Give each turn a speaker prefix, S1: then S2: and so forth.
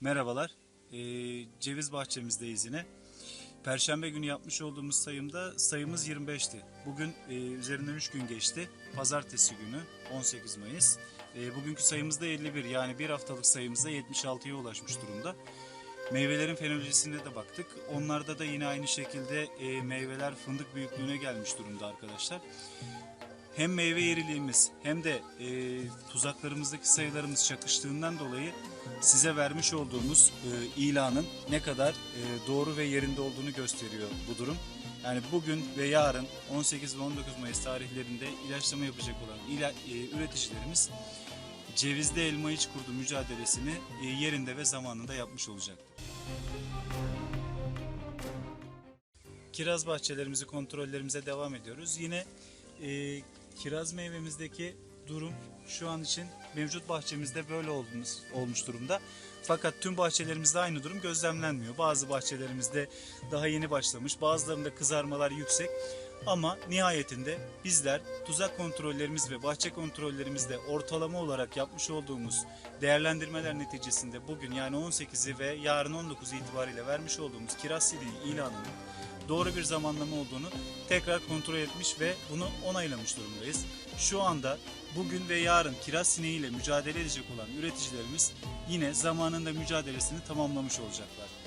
S1: Merhabalar. Ee, ceviz bahçemizdeyiz yine. Perşembe günü yapmış olduğumuz sayımda sayımız 25'ti. Bugün e, üzerinden 3 gün geçti. Pazartesi günü 18 Mayıs. E, bugünkü sayımız da 51 yani bir haftalık sayımızda 76'ya ulaşmış durumda. Meyvelerin fenolojisine de baktık. Onlarda da yine aynı şekilde e, meyveler fındık büyüklüğüne gelmiş durumda arkadaşlar. Hem meyve iriliğimiz hem de e, tuzaklarımızdaki sayılarımız çakıştığından dolayı size vermiş olduğumuz e, ilanın ne kadar e, doğru ve yerinde olduğunu gösteriyor bu durum. Yani bugün ve yarın 18 ve 19 Mayıs tarihlerinde ilaçlama yapacak olan ila, e, üreticilerimiz cevizde elma iç kurdu mücadelesini e, yerinde ve zamanında yapmış olacaktır. Kiraz bahçelerimizi kontrollerimize devam ediyoruz. Yine e, kiraz meyvemizdeki durum şu an için mevcut bahçemizde böyle olmuş, olmuş durumda. Fakat tüm bahçelerimizde aynı durum gözlemlenmiyor. Bazı bahçelerimizde daha yeni başlamış, bazılarında kızarmalar yüksek. Ama nihayetinde bizler tuzak kontrollerimiz ve bahçe kontrollerimizde ortalama olarak yapmış olduğumuz değerlendirmeler neticesinde bugün yani 18'i ve yarın 19 itibariyle vermiş olduğumuz kiraz sineği ilanının doğru bir zamanlama olduğunu tekrar kontrol etmiş ve bunu onaylamış durumdayız. Şu anda bugün ve yarın kiraz sineğiyle mücadele edecek olan üreticilerimiz yine zamanında mücadelesini tamamlamış olacaklar.